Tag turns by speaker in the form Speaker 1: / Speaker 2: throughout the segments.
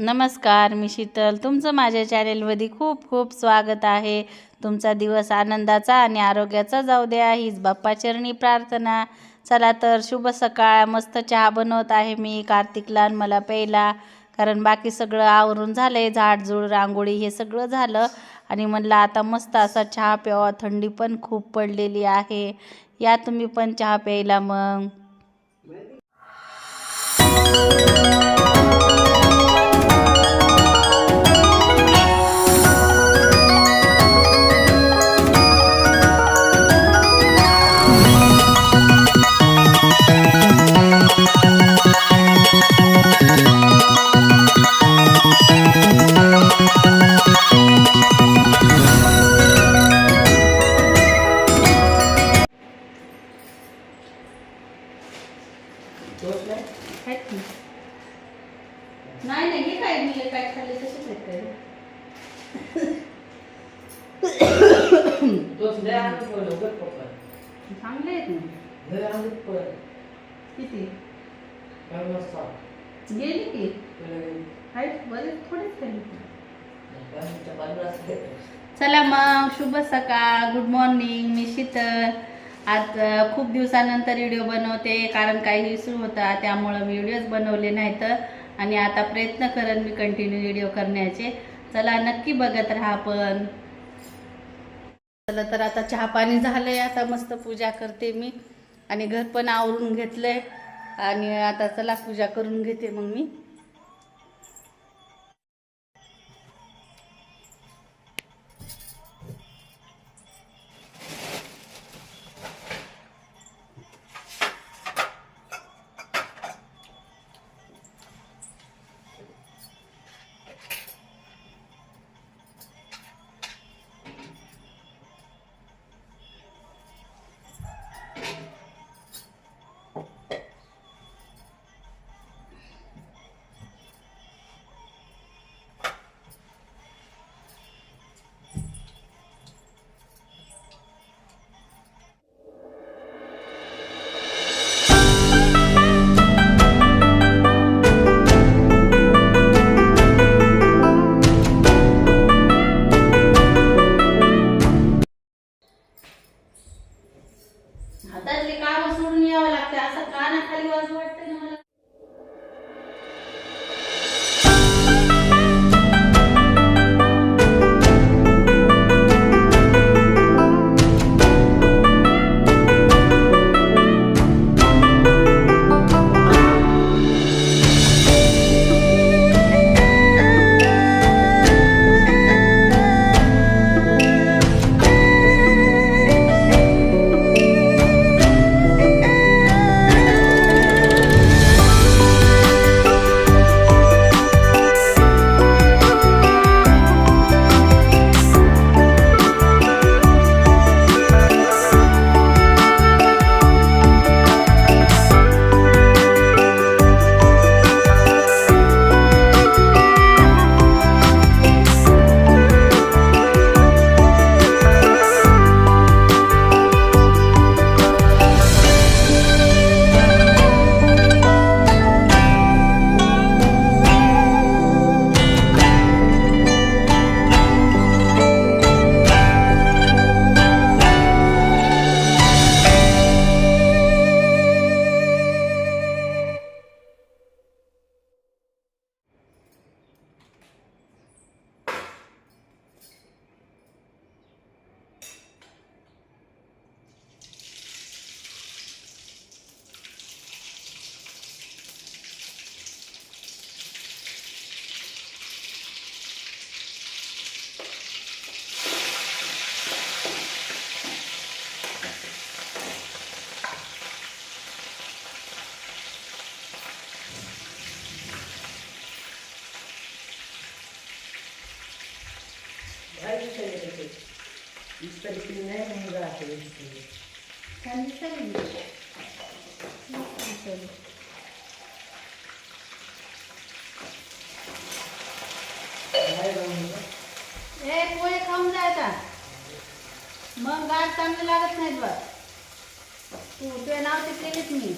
Speaker 1: नमस्कार मी शीतल. तुमचं माझ्या चॅनेलमध्ये खूप खूप स्वागत आहे. तुमचा दिवस आनंदाचा आणि आरोग्याचा जाऊ द्या. हीच बाप्पाचरणी प्रार्थना. चला तर शुभ सकाळ. मस्त चहा बनवत आहे मी कार्तिकला मला प्यायला. कारण बाकी सगळं आवरून झालं आहे झाडझूड रांगोळी हे सगळं झालं. आणि म्हणलं आता मस्त असा चहा प्यावा. थंडी पण खूप पडलेली आहे. या तुम्ही पण चहा प्यायला मग. चांगले आहेत ना. किती? गेली की? आहेत बरेच थोडेच चला मग शुभ सकाळ गुड मॉर्निंग मी शीतल. आज अ, खूप दिवसानंतर व्हिडिओ बनवते कारण काही इश्यू होता त्यामुळं मी व्हिडिओज बनवले नाहीत. आणि आता प्रयत्न करेन मी कंटिन्यू व्हिडिओ करण्याचे. चला नक्की बघत राहा पण चला तर आता चहा पाणी झालंय आता मस्त पूजा करते मी. आणि घर पण आवरून घेतलंय. आणि आता चला पूजा करून घेते मग मी. ए पोहे खाऊन जायचा मग गाठ चांगले लागत नाहीत बघ तू ते नाव ते केलेच मी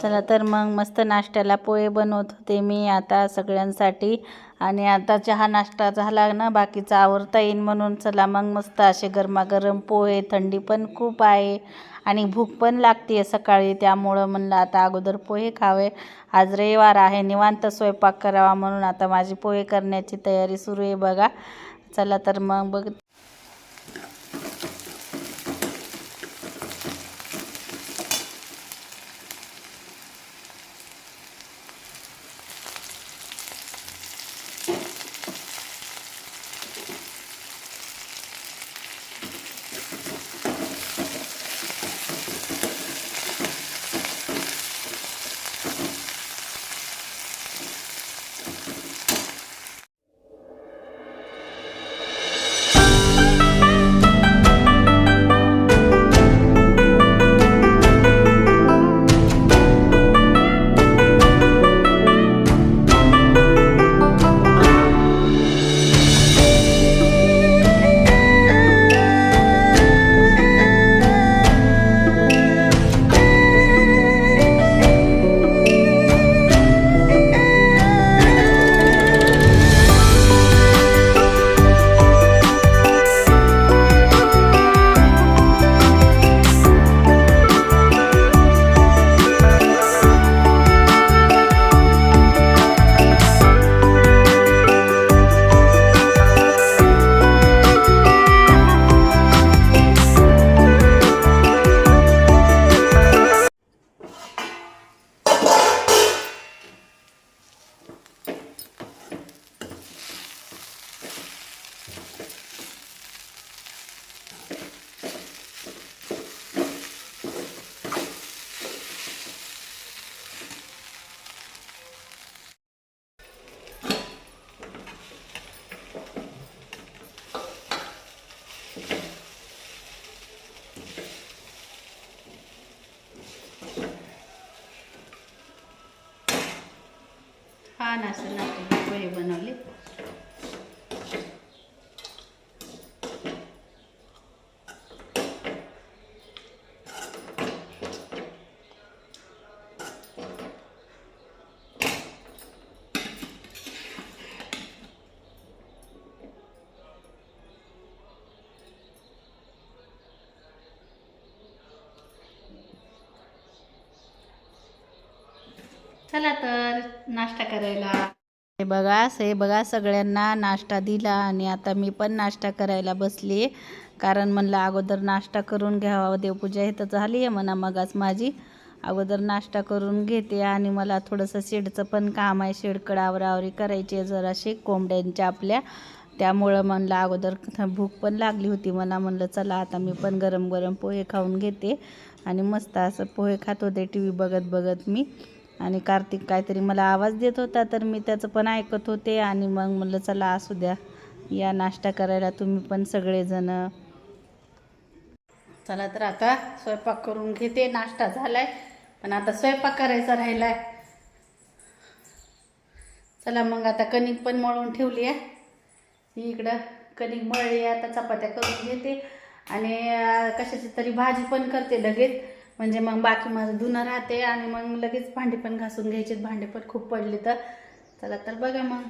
Speaker 1: चला तर मग मस्त नाश्त्याला पोहे बनवत होते मी आता सगळ्यांसाठी. आणि आता चहा नाश्ता झाला ना बाकीचा आवरता येईल म्हणून. चला मग मस्त असे गरमागरम पोहे थंडी पण खूप आहे. आणि भूक पण लागते सकाळी त्यामुळं म्हणलं आता अगोदर पोहे खावे. आज रविवार आहे निवांत स्वयंपाक करावा म्हणून आता माझी पोहे करण्याची तयारी सुरू आहे बघा. चला तर मग बघ छान असं नाश्ता पोहे बनवले. चला तर नाश्ता करायला. हे बघा हे बघा सगळ्यांना नाश्ता दिला आणि आता मी पण नाश्ता करायला बसली. कारण म्हणलं अगोदर नाश्ता करून घ्यावा देवपूजा हे तर झाली आहे म्हणा मगाच माझी. अगोदर नाश्ता करून घेते आणि मला थोडंसं शेडचं पण काम आहे शेडकड आवरावरी करायची आहे जराशी कोंबड्यांच्या आपल्या. त्यामुळं म्हणलं अगोदर भूक पण लागली होती मला म्हणलं चला आता मी पण गरम गरम पोहे खाऊन घेते. आणि मस्त असं पोहे खात होते टी व्ही बघत बघत मी. आणि कार्तिक काहीतरी मला आवाज देत होता तर मी त्याचं पण ऐकत होते आणि मग म्हणलं चला असू द्या. या नाश्ता करायला तुम्ही पण सगळेजण. चला तर आता स्वयंपाक करून घेते. नाश्ता झालाय पण आता स्वयंपाक करायचा राहिलाय. चला मग आता कणिक पण मळून ठेवली आहे. इकडं कणिक मळली आता चपात्या करून घेते. आणि कशाची तरी भाजी पण करते लगेच. म्हणजे मग बाकी माझं धुणं राहते आणि मग लगेच भांडी पण घासून घ्यायचे भांडे पण खूप पडले तर. चला तर बघा मग.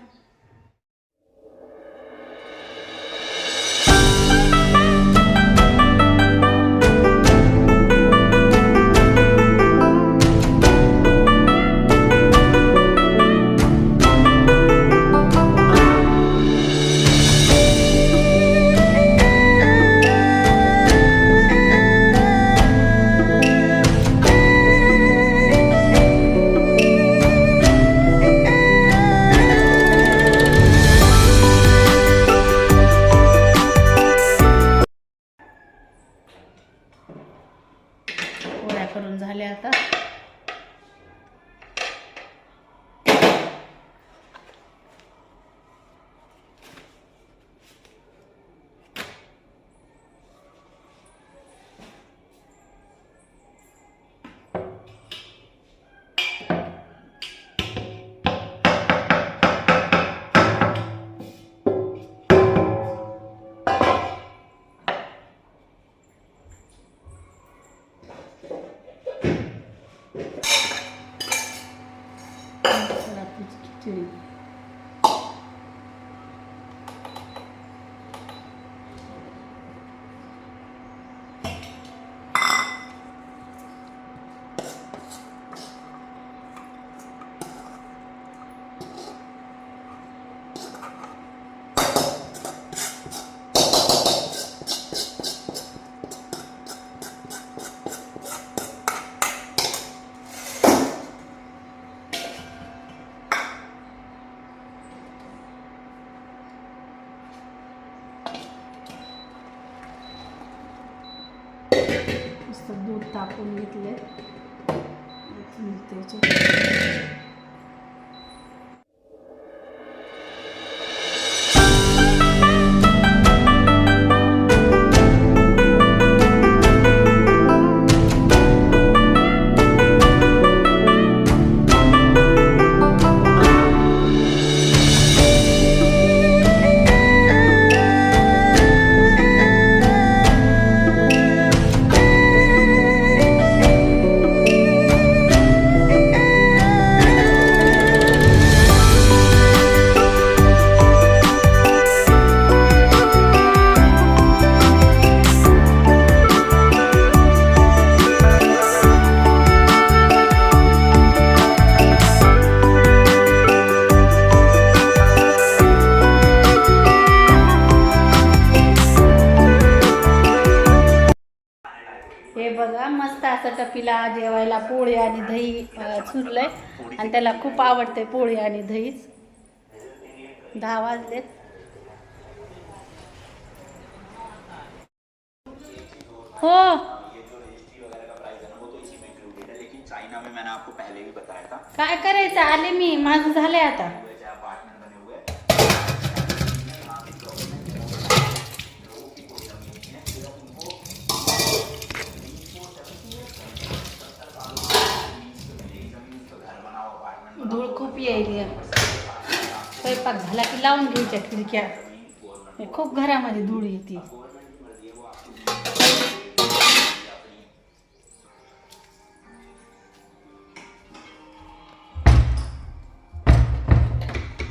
Speaker 1: Sim. टाकून घेतले त्याच्यात आणि त्याला खूप आवडते पोळी आणि दहीच. दहा वाजले. हो. काय करायचं? आले मी. माझं झालंय आता. धूळ यायली स्वयंपाक झाला की लावून घ्यायच्या खिडक्या. खूप घरामध्ये धूळ येते.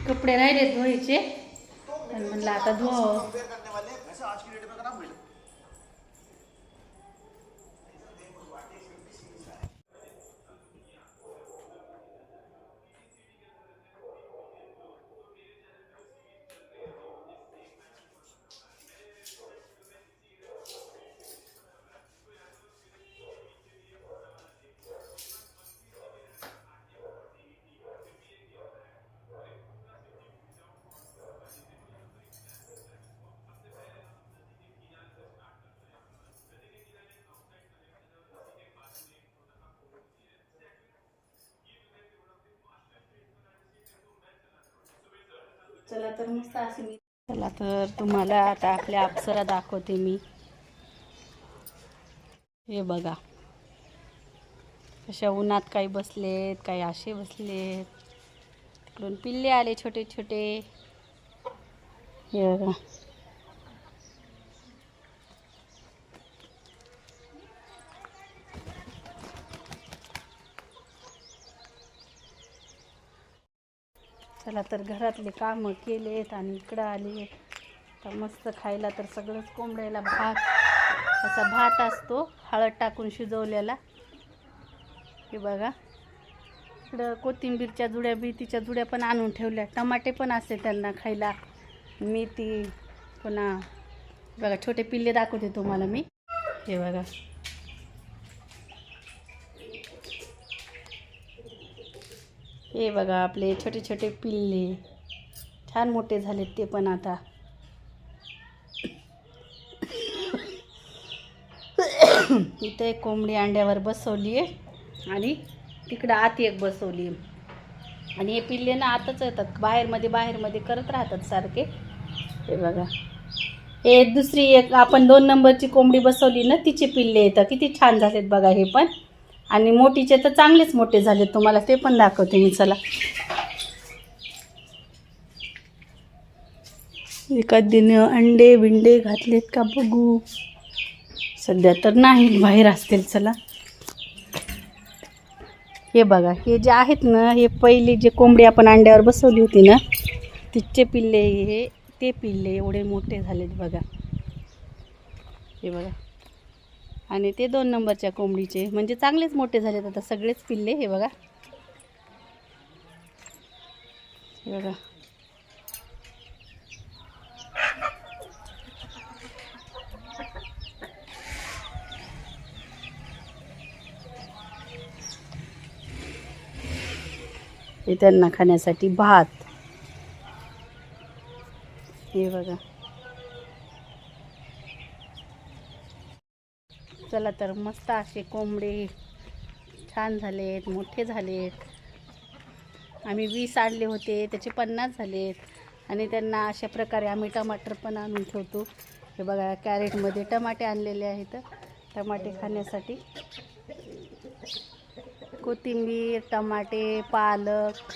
Speaker 1: कपडे राहिले धुवायचे. पण म्हणलं आता धुवा. चला तर मस्त असे मी चला तर तुम्हाला आता आपल्या अप्सरा दाखवते मी. हे बघा. कशा उन्हात काही बसलेत काही असे बसलेत. तिकडून पिल्ले आले छोटे छोटे हे बघा. चला तर घरातले कामं केलेत आणि इकडं आले. तर मस्त खायला तर सगळंच कोंबड्याला भात. असा भात असतो हळद टाकून शिजवलेला. हे बघा. इकडं कोथिंबीरच्या जुड्या बीतीच्या जुड्या पण आणून ठेवल्या. टमाटे पण असते त्यांना खायला. मेथी पुन्हा बघा छोटे पिल्ले दाखवते तुम्हाला मी. हे बघा. हे बघा आपले छोटे छोटे पिल्ले. छान मोठे झालेत ते पण आता. इथे एक कोंबडी अंड्यावर बसवली आहे. आणि तिकडं आत एक बसवली आहे. आणि हे पिल्ले ना आतच येतात. बाहेरमध्ये बाहेरमध्ये करत राहतात सारखे. हे बघा. हे दुसरी एक आपण दोन नंबरची कोंबडी बसवली ना तिचे पिल्ले येतात. किती छान झालेत बघा हे पण. आणि मोठीचे तर चांगलेच मोठे झालेत तुम्हाला ते पण दाखवते मी चला. एखादीनं अंडे बिंडे घातलेत का बघू? सध्या तर नाही बाहेर असतील चला. हे बघा हे जे आहेत ना हे पहिले जे कोंबडी आपण अंड्यावर बसवली होती ना तिचे पिल्ले हे ते पिल्ले एवढे मोठे झालेत बघा. हे बघा. आणि ते दोन नंबरच्या कोंबडीचे. म्हणजे चांगलेच मोठे झालेत आता सगळेच पिल्ले हे बघा. हे बघा. हे त्यांना खाण्यासाठी भात. हे बघा. चला तर मस्त असे कोंबडे छान झालेत मोठे झालेत. आम्ही वीस आणले होते त्याचे पन्नास झालेत. आणि त्यांना अशा प्रकारे आम्ही टमाटर पण आणून ठेवतो. हे बघा कॅरेटमध्ये टमाटे आणलेले आहेत. टमाटे खाण्यासाठी कोथिंबीर टमाटे पालक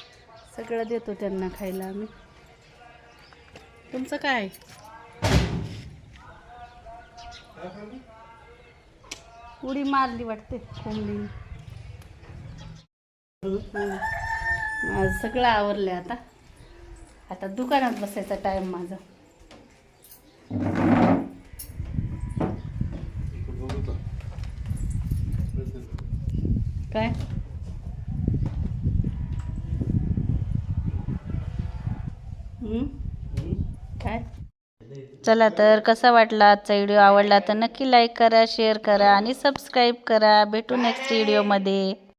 Speaker 1: सगळं देतो त्यांना खायला आम्ही. तुमचं काय? उडी मारली वाटते. कोंबडीने माझं सगळं आवरलं आता. आता दुकानात बसायचा टाईम माझा. काय हम्म? काय चला तर कसा वाटला आजचा व्हिडिओ आवडला तर नक्की लाईक करा शेअर करा आणि सबस्क्राईब करा. भेटू नेक्स्ट व्हिडिओमध्ये